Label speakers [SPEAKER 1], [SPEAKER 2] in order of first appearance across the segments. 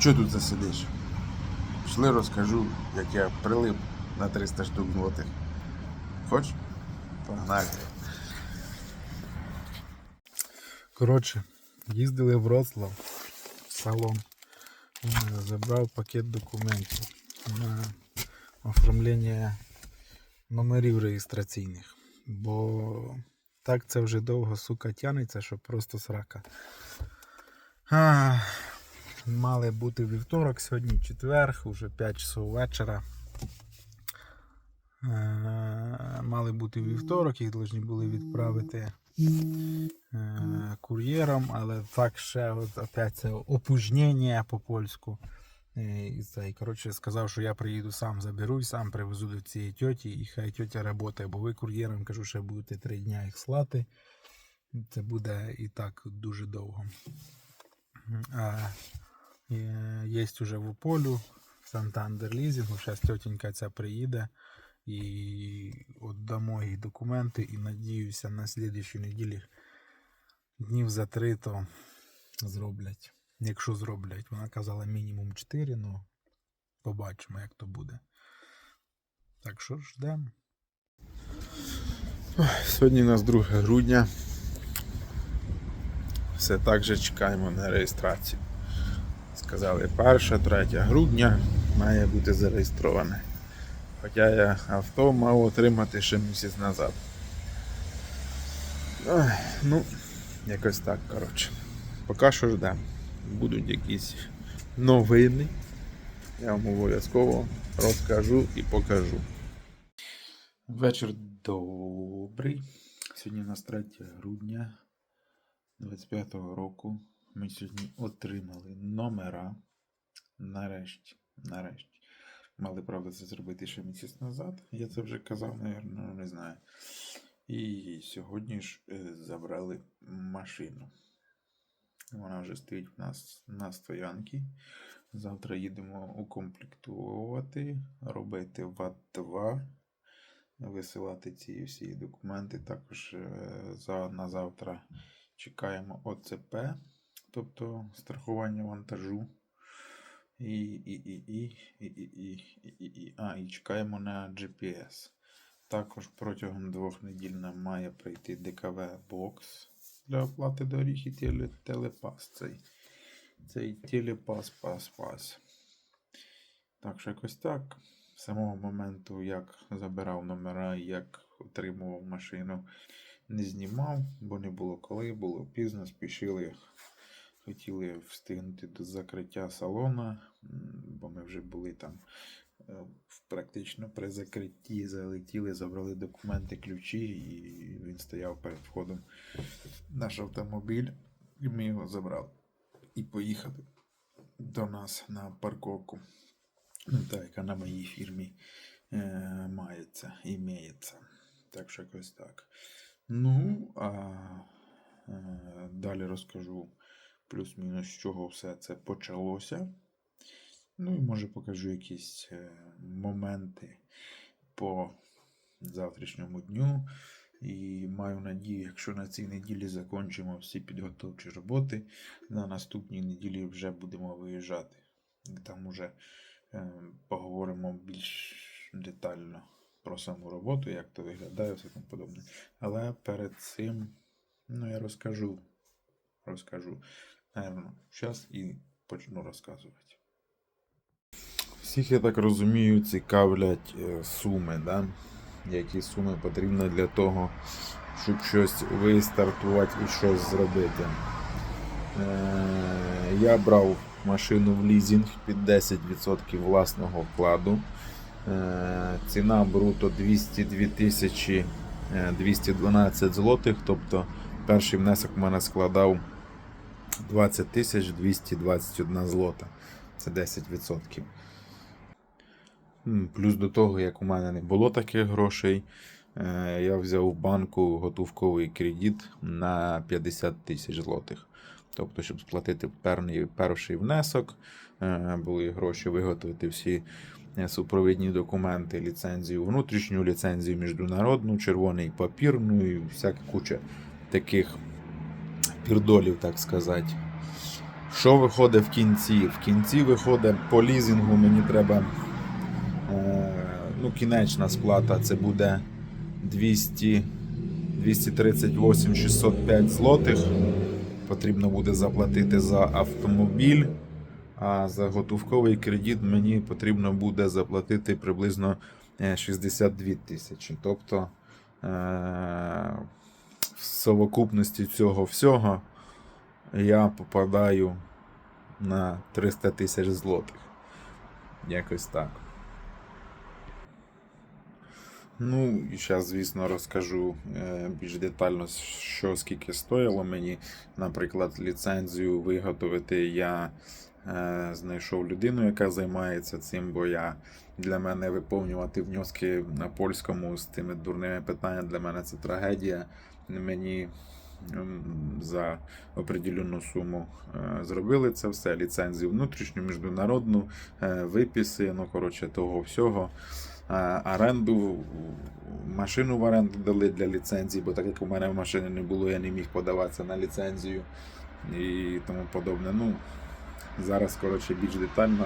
[SPEAKER 1] Що тут засидиш? Пішли розкажу, як я прилип на 300 штук злотих. Хочеш? Погнали.
[SPEAKER 2] Коротше, їздили в Вроцлав в салон. Е, Забрав пакет документів на оформлення номерів реєстраційних. Бо так це вже довго, сука, тянеться, що просто срака. А, мали бути вівторок, сьогодні четверг, уже 5 часов вечора. Е, Мали бути вівторок, їх повинні були відправити е, кур'єром, але так ще от опять це опужнення по польську. Е, І це, і, коротше, сказав, що я приїду сам заберу і сам привезу до цієї тьоті, і хай тьотя працює, бо ви кур'єром кажу, що будете три дня їх слати. Це буде і так дуже довго. Е, є вже в Уполю, в Сантандер лізінгу, зараз тьотенька ця приїде і віддамо їй документи і надіюся на слідчій неділі днів за три то зроблять. Якщо зроблять. Вона казала мінімум 4, ну побачимо, як то буде. Так що ждемо.
[SPEAKER 1] Сьогодні у нас 2 грудня. Все так же чекаємо на реєстрацію. Сказали, 1, 3 грудня має бути зареєстроване. Хоча я авто мав отримати ще місяць назад. Ну, якось так, коротше. Поки що ждемо. Будуть якісь новини. Я вам обов'язково розкажу і покажу. Вечір добрий. Сьогодні у нас 3 грудня 25-го року. Ми сьогодні отримали номера. Нарешті. Нарешті. Мали правда це зробити ще місяць назад. Я це вже казав, напевно, не знаю. І сьогодні ж е, забрали машину. Вона вже стоїть в нас на стоянці. Завтра їдемо укомплектовувати, робити ВАТ-2, висилати ці всі документи. Також е, на завтра чекаємо ОЦП, тобто страхування вантажу. І і, і, і, і, і, і, і, а, і чекаємо на GPS. Також протягом двох неділь нам має прийти ДКВ-бокс для оплати доріг і теле, телепас. Цей цей телепас пас пас Так що якось так. З самого моменту, як забирав номера, як отримував машину, не знімав, бо не було коли, було пізно, спішили. Хотіли встигнути до закриття салона, бо ми вже були там е, практично при закритті, залетіли, забрали документи, ключі, і він стояв перед входом наш автомобіль, і ми його забрали. І поїхали до нас на парковку. Ну, та, яка на моїй фірмі е, мається, імеється. Так що якось так. Ну, а е, далі розкажу плюс-мінус, з чого все це почалося. Ну і може покажу якісь е, моменти по завтрашньому дню. І маю надію, якщо на цій неділі закінчимо всі підготовчі роботи, на наступній неділі вже будемо виїжджати. Там уже е, поговоримо більш детально про саму роботу, як то виглядає, все тому подобне. Але перед цим, ну, я розкажу, розкажу, зараз і почну розказувати. Всіх, я так розумію, цікавлять е, суми, да? які суми потрібно для того, щоб щось вистартувати і щось зробити. Е, я брав машину в лізинг під 10% власного вкладу. Е, ціна бруто 202 тисячі е, 212 злотих, тобто перший внесок в мене складав 20 221 злота. Це 10%. Плюс до того, як у мене не було таких грошей, е, я взяв в банку готовковий кредит на 50 тисяч злотих. Тобто, щоб сплатити перший внесок, е, були гроші виготовити всі е, супровідні документи, ліцензію, внутрішню ліцензію, міжнародну, червоний папір, ну і всяка куча таких пірдолів, так сказати. Що виходить в кінці? В кінці виходить по лізингу мені треба. Е, ну, кінечна сплата це буде 200, 238 605 злотих. Потрібно буде заплатити за автомобіль. А за готовковий кредит мені потрібно буде заплатити приблизно е, 62 тисячі. Тобто е, в совокупності цього всього я попадаю на 300 тисяч злотих. Якось так. Ну, і зараз, звісно, розкажу е, більш детально, що скільки стоїло мені. Наприклад, ліцензію виготовити я е, знайшов людину, яка займається цим, бо я для мене виповнювати внески на польському з тими дурними питаннями для мене це трагедія. Мені за определену суму е, зробили це все, ліцензію внутрішню, міжнародну, е, виписи, ну коротше, того всього. Е, Оренду, машину в оренду дали для ліцензії, бо так як у мене в машини не було, я не міг подаватися на ліцензію і тому подобне. Ну, зараз, коротше, більш детально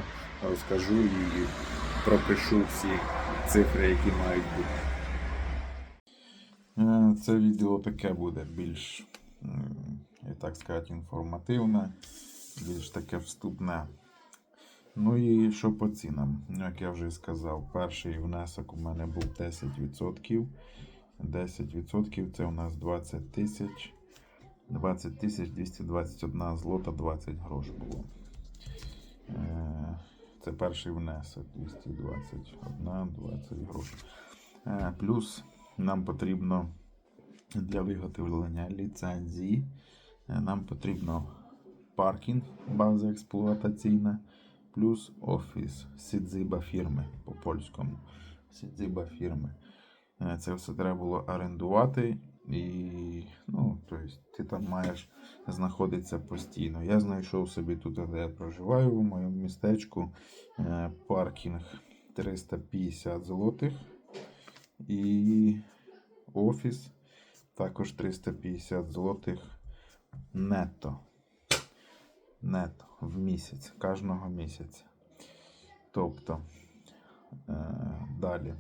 [SPEAKER 1] розкажу і пропишу всі цифри, які мають бути. Е, Це відео таке буде більш, як так сказати, інформативне, більш таке вступне. Ну і що по цінам? Ну, Як я вже сказав, перший внесок у мене був 10%. 10% це у нас 20 тисяч. 20 тисяч 221 злота 20 грош було. Е, Це перший внесок 221 20 грош. Е, Плюс нам потрібно для виготовлення ліцензії. е, Нам потрібно паркінг, база експлуатаційна, плюс офіс Сідзиба фірми по польському. Сідзиба фірми. Е, Це все треба було орендувати. І ну, тобто, ти там маєш знаходитися постійно. Я знайшов собі тут, де я проживаю, в моєму містечку е, паркінг 350 злотих. І офіс також 350 злотих нетто. Нетто в місяць, кожного місяця. Тобто е, далі.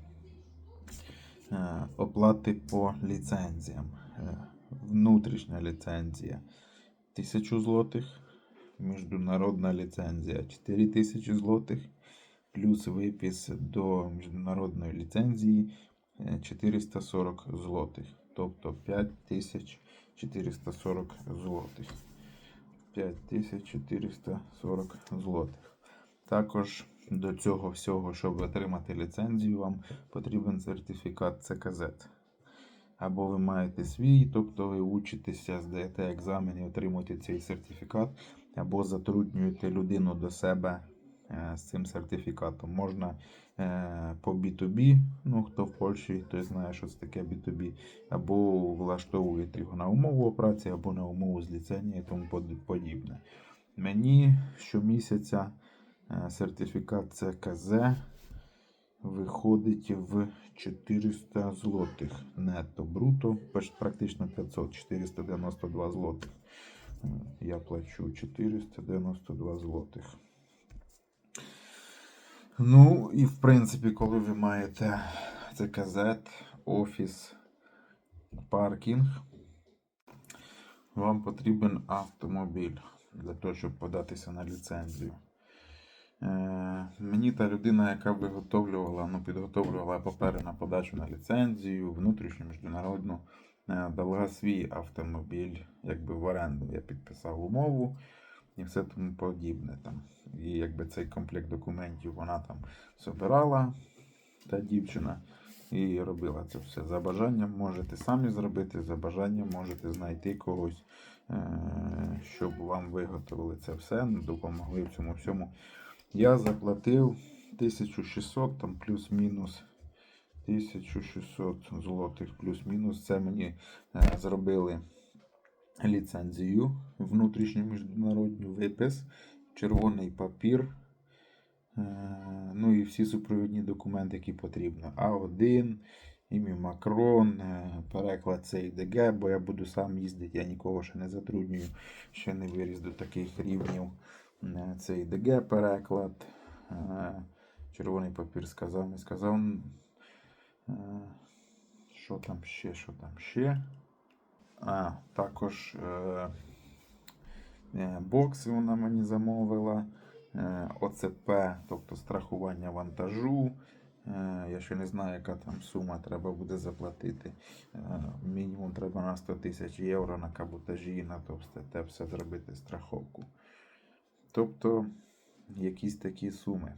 [SPEAKER 1] Е, оплати по ліцензіям. Е, внутрішня ліцензія 1000 злотих, міжнародна ліцензія 4000 злотих, плюс випис до міжнародної ліцензії 440 злотих, тобто 5440 злотих. 5440 злотих. Також до цього всього, щоб отримати ліцензію, вам потрібен сертифікат ЦКЗ. Або ви маєте свій, тобто ви учитеся, здаєте екзамен і отримуєте цей сертифікат, або затруднюєте людину до себе з цим сертифікатом. Можна е, по B2B, ну хто в Польщі, той знає, що це таке B2B, або влаштовуєте його на умову праці, або на умову з ліцензії і тому подібне. Мені щомісяця е, сертифікат ЦКЗ виходить в 400 злотих нетто бруто, практично 500, 492 злотих. Е, Я плачу 492 злотих. Ну, і в принципі, коли ви маєте ЦКЗ, офіс, паркінг, вам потрібен автомобіль для того, щоб податися на ліцензію. Е, мені та людина, яка виготовлювала, ну, підготовлювала папери на подачу на ліцензію, внутрішню міжнародну, е, дала свій автомобіль якби в оренду. Я підписав умову і все тому подібне. Там. І якби цей комплект документів вона там собирала, та дівчина, і робила це все. За бажанням можете самі зробити, за бажанням можете знайти когось, е, щоб вам виготовили це все, допомогли в цьому всьому. Я заплатив 1600, там плюс-мінус 1600 злотих плюс-мінус. Це мені е, зробили ліцензію, внутрішню міжнародну випис, червоний папір. е, Ну і всі супровідні документи, які потрібно. А1, ім'я Макрон, е, переклад ДГ, бо я буду сам їздити, я нікого ще не затруднюю, ще не виріс до таких рівнів. Е, Цей ДГ переклад. Е, Червоний папір сказав, не сказав. Е, Що там ще, що там ще? А, також е, е, бокси вона мені замовила. Е, ОЦП, тобто страхування вантажу. Е, Я ще не знаю, яка там сума треба буде заплатити. Е, Мінімум треба на 100 тисяч євро на каботажі, на те все зробити страховку. Тобто якісь такі суми.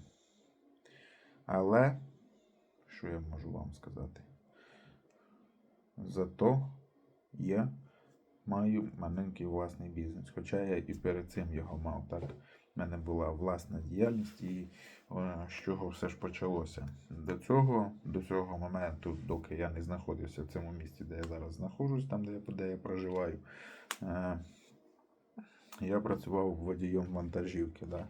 [SPEAKER 1] Але, що я можу вам сказати? Зато я маю маленький власний бізнес. Хоча я і перед цим його мав. Так, в мене була власна діяльність, і е, з чого все ж почалося. До цього, до цього моменту, доки я не знаходився в цьому місті, де я зараз знаходжусь, там, де я, де я проживаю, е, я працював водієм вантажівки. Да.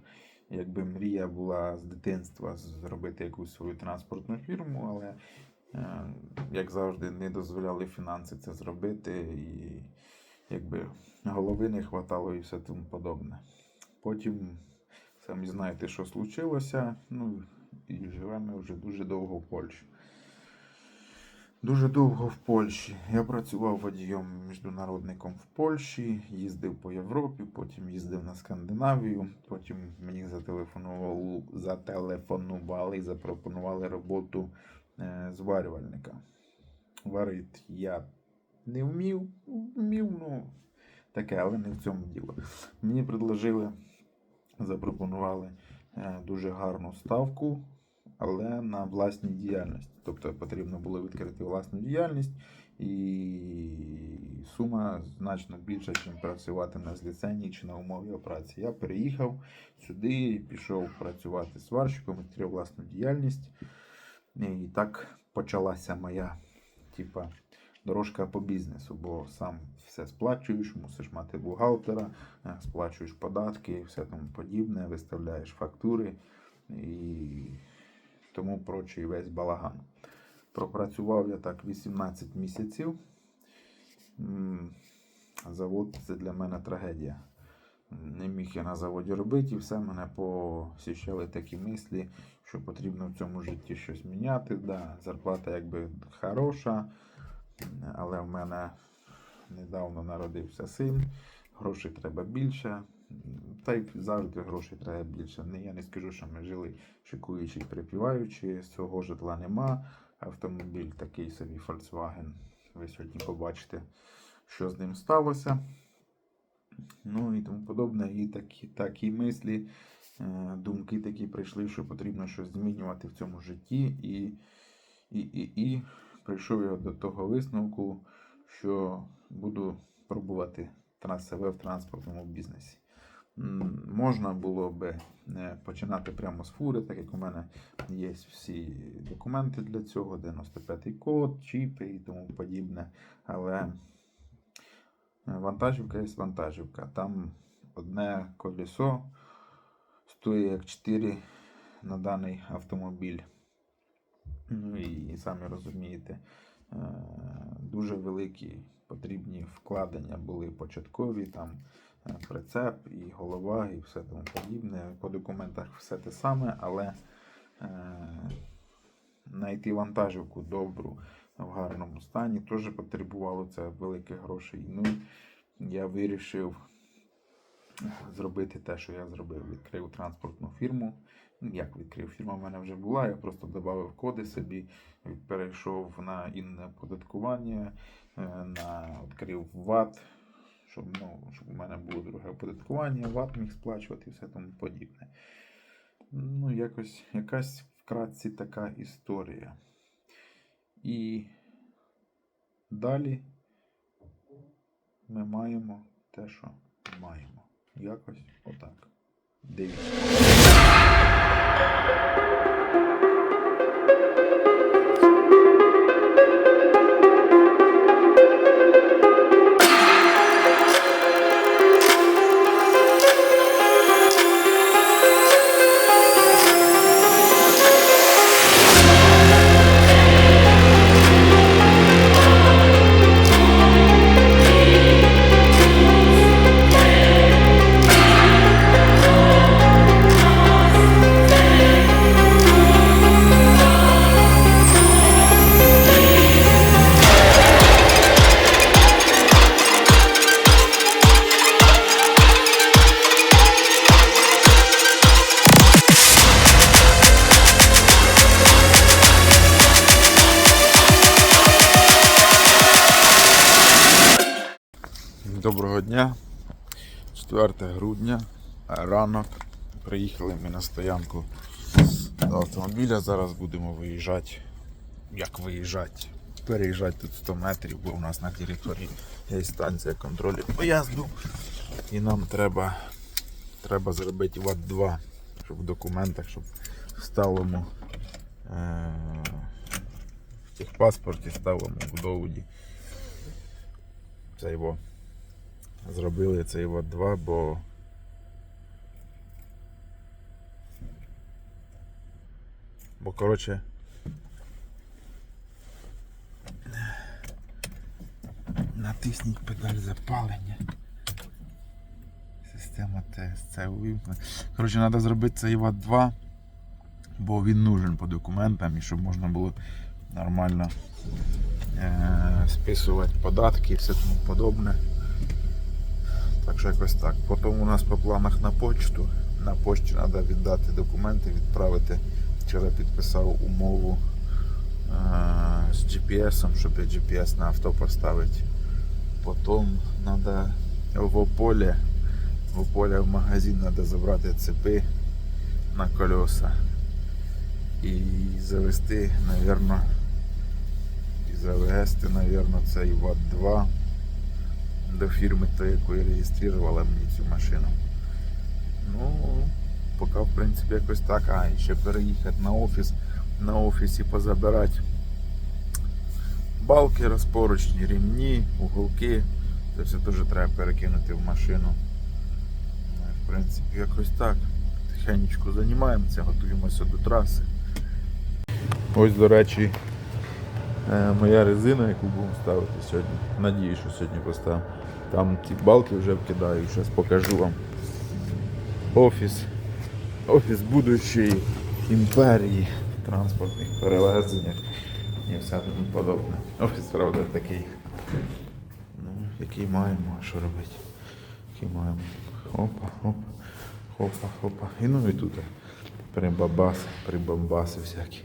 [SPEAKER 1] Якби мрія була з дитинства зробити якусь свою транспортну фірму, але як завжди, не дозволяли фінанси це зробити, і якби голови не хватало і все тому подобне. Потім, самі знаєте, що случилося. Ну і живемо вже дуже довго в Польщі. Дуже довго в Польщі. Я працював водієм міжнародником в Польщі, їздив по Європі, потім їздив на Скандинавію, потім мені зателефонували, зателефонували і запропонували роботу е, зварювальника. Варити я не вмів, вмів, ну таке, але не в цьому діло. Мені предложили, запропонували е, дуже гарну ставку, але на власній діяльності. Тобто потрібно було відкрити власну діяльність, і сума значно більша, ніж працювати на зліценні чи на умові праці. Я переїхав сюди, пішов працювати сварщиком, відкрив власну діяльність. І так почалася моя, типа, дорожка по бізнесу, бо сам все сплачуєш, мусиш мати бухгалтера, е, сплачуєш податки все тому подібне, виставляєш фактури і тому прочий весь балаган. Пропрацював я так 18 місяців. Завод це для мене трагедія. Не міг я на заводі робити, і все мене посіщали такі мислі, що потрібно в цьому житті щось міняти. Да, зарплата якби хороша, але в мене недавно народився син, грошей треба більше. Та й завжди грошей треба більше. Я не скажу, що ми жили шикуючи і припіваючи, свого житла нема. Автомобіль такий собі Volkswagen. Ви сьогодні побачите, що з ним сталося. Ну і тому подобне. І такі, такі мислі, думки такі прийшли, що потрібно щось змінювати в цьому житті. І, і, і, і прийшов я до того висновку, що буду пробувати себе в транспортному бізнесі. Можна було би е, починати прямо з фури, так як у мене є всі документи для цього, 95-й код, чіпи і тому подібне. Але е, вантажівка є вантажівка. Там одне колесо стоїть як 4 на даний автомобіль. Ну і самі розумієте, е, дуже великі потрібні вкладення були початкові, там е, прицеп і голова, і все тому подібне. По документах все те саме, але е, знайти вантажівку добру в гарному стані теж потребувало це великих грошей. Ну, я вирішив зробити те, що я зробив. Відкрив транспортну фірму. Ну, Як відкрив? Фірма в мене вже була, я просто додав коди собі, перейшов на інне оподаткування, е, на відкрив ВАТ, щоб, ну, щоб у мене було друге оподаткування, ВАТ міг сплачувати і все тому подібне. Ну, якось якась вкратці така історія. І далі ми маємо те, що маємо. Якось отак. Дивіться. 4 грудня, ранок. Приїхали ми на стоянку до автомобіля. Зараз будемо виїжджати. Як виїжджати? Переїжджати тут 100 метрів, бо у нас на території є станція контролю поїзду. І нам треба, треба зробити ВАТ-2, щоб в документах, щоб в сталому е- в техпаспорті, сталому в доводі. Це його зробили цей вот 2, бо бо коротше натисніть педаль запалення. Система ТСЦ увімкнена. Коротше, треба зробити цей вот 2, бо він нужен по документам і щоб можна було нормально е- списувати податки і все тому подобне. Так що якось так. Потім у нас по планах на почту. На почті треба віддати документи, відправити. Вчора підписав умову е- з GPS, щоб GPS на авто поставити. Потім треба в Ополе. В Ополе в магазин треба забрати цепи на колеса. І завести, мабуть, і завести, мабуть, цей ВАТ-2 до фірми, то якої реєструвала мені цю машину. Ну, поки в принципі якось так. А, ще переїхати на офіс, на офісі позабирати балки розпорочні, рівні, уголки. Це все теж треба перекинути в машину. Ну, В принципі, якось так. Тихенечко займаємося, готуємося до траси. Ось, до речі, Е, моя резина, яку будемо ставити сьогодні. Надію, що сьогодні поставимо. Там ті балки вже вкидаю, зараз покажу вам. Офіс. Офіс будущої імперії транспортних перевезеннях і все тому подобне. Офіс, правда, такий. Ну, який маємо, а що робити? Який маємо. Опа, опа, хопа, хопа. І ну і тут прибабаси, прибамбаси всякі.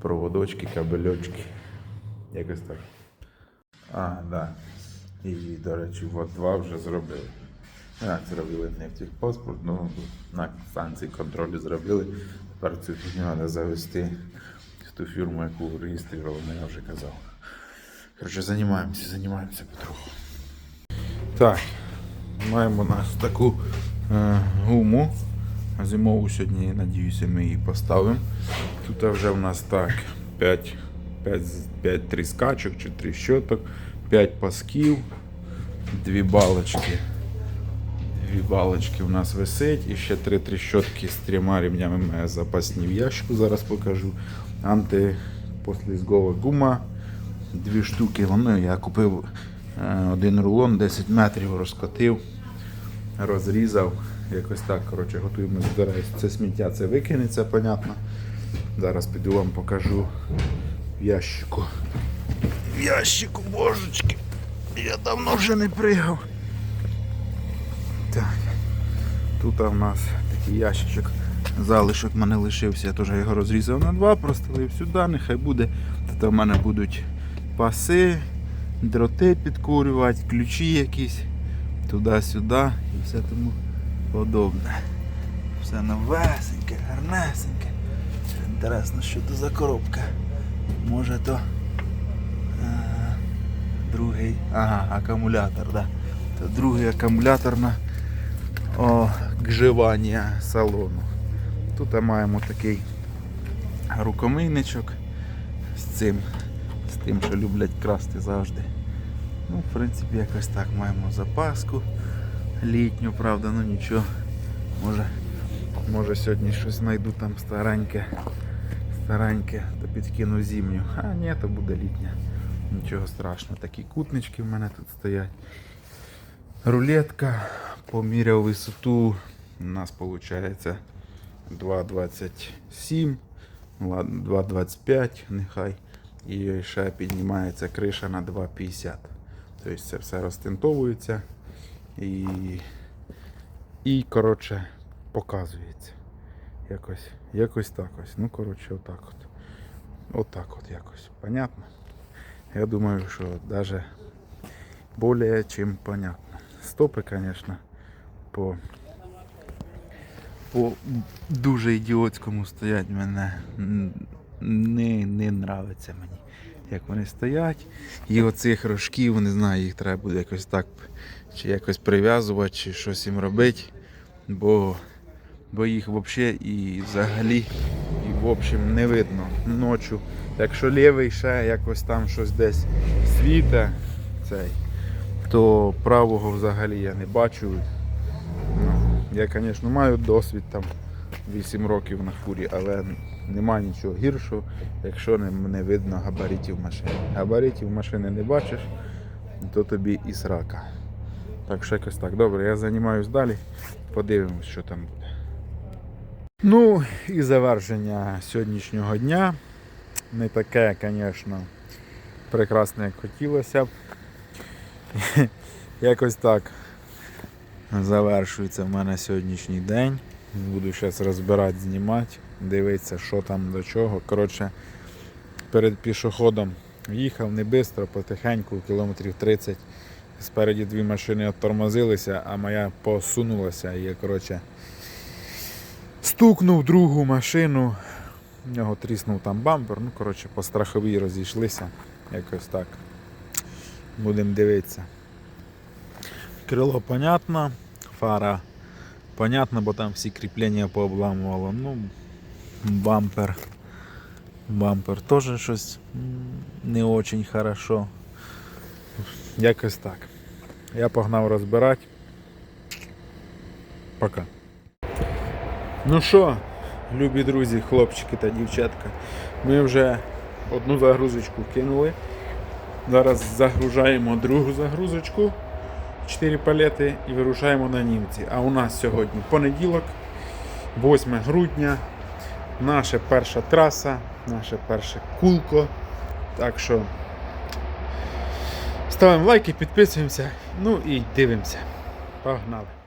[SPEAKER 1] Проводочки, кабельочки. Якось так. А, да. І, до речі, вот два вже зробили. Як зробили не в техпаспорт, ну на станції контролю зробили. Тепер цю фігню треба завести в ту фірму, яку реєстрували, ну, я вже казав. Коротше, займаємося, займаємося потроху. Так, маємо нас таку е, гуму. Зимову сьогодні, надіюся, ми її поставимо. Тут вже в нас так 5, 5, 5 тріскачок чи тріщоток, 5 пасків, 2 балочки. Дві балочки у нас висить і ще три тріщотки з трьома рівнями має запасні в ящику, зараз покажу. Антипослізгова гума. Дві штуки. Вони я купив е, один рулон 10 метрів, розкотив, розрізав. Якось так, коротше, готуємо збираюсь. Це сміття, це викинеться, понятно. Зараз піду вам покажу в ящику. В ящику, божечки. Я давно вже не пригав. Так. Тут у нас такий ящичок. Залишок в мене лишився, я теж його розрізав на два, простелив сюди, нехай буде. Тут в мене будуть паси, дроти підкурювати, ключі якісь, туди-сюди і все тому подобне. Все новесеньке, гарнесеньке. Інтересно, що це за коробка. Може то другий. Ага, акумулятор, да. То другий акумулятор на огживання салону. Тут маємо такий рукомийничок з цим, з тим, що люблять красти завжди. Ну, в принципі, якось так маємо запаску літню, правда, ну нічого. Може, може сьогодні щось знайду там стареньке, стареньке, то підкину зимню. А ні, то буде літня. Нічого страшного. Такі кутнички в мене тут стоять. Рулетка. Поміряв висоту. У нас виходить 2,27, ладно, 2,25 нехай. І ще піднімається криша на 2,50. Тобто це все розтинтовується і, і коротше, показується. Якось, якось так ось. Ну, коротше, отак от. Отак от якось. Понятно? Я думаю, що навіть більше чим понятно. стопи, звісно, по, по дуже ідіотському стоять мене. Не, не нравиться мені, як вони стоять. І оцих рожків, не знаю, їх треба буде якось так чи якось прив'язувати, чи щось їм робити. Бо, бо їх взагалі і взагалі і в общем не видно ночі. Якщо лівий ще якось там щось десь світе, цей, то правого взагалі я не бачу. Ну, я, звісно, маю досвід там 8 років на фурі, але нема нічого гіршого, якщо не, не видно габаритів машини. Габаритів машини не бачиш, то тобі і срака. Так що якось так. Добре, я займаюсь далі. Подивимось, що там буде. Ну і завершення сьогоднішнього дня. Не таке, звісно, прекрасне, як хотілося б. Якось так завершується в мене сьогоднішній день. Буду зараз розбирати, знімати, дивитися, що там до чого. Коротше, перед пішоходом їхав не швидко, потихеньку, кілометрів 30. Спереді дві машини оттормозилися, а моя посунулася і коротше, стукнув другу машину. В нього тріснув там бампер, ну, коротше, по страховій розійшлися. Якось так. Будемо дивитися. Крило понятно, фара понятно, бо там всі кріплення пообламувало. Ну, бампер. Бампер теж щось не очень хорошо. Якось так. Я погнав розбирати. Пока. Ну що, любі друзі, хлопчики та дівчатка, ми вже одну загрузочку кинули. Зараз загружаємо другу загрузочку. 4 палети і вирушаємо на німці. А у нас сьогодні понеділок, 8 грудня. Наша перша траса, наше перше кулко. Так що ставимо лайки, підписуємося, ну і дивимося. Погнали!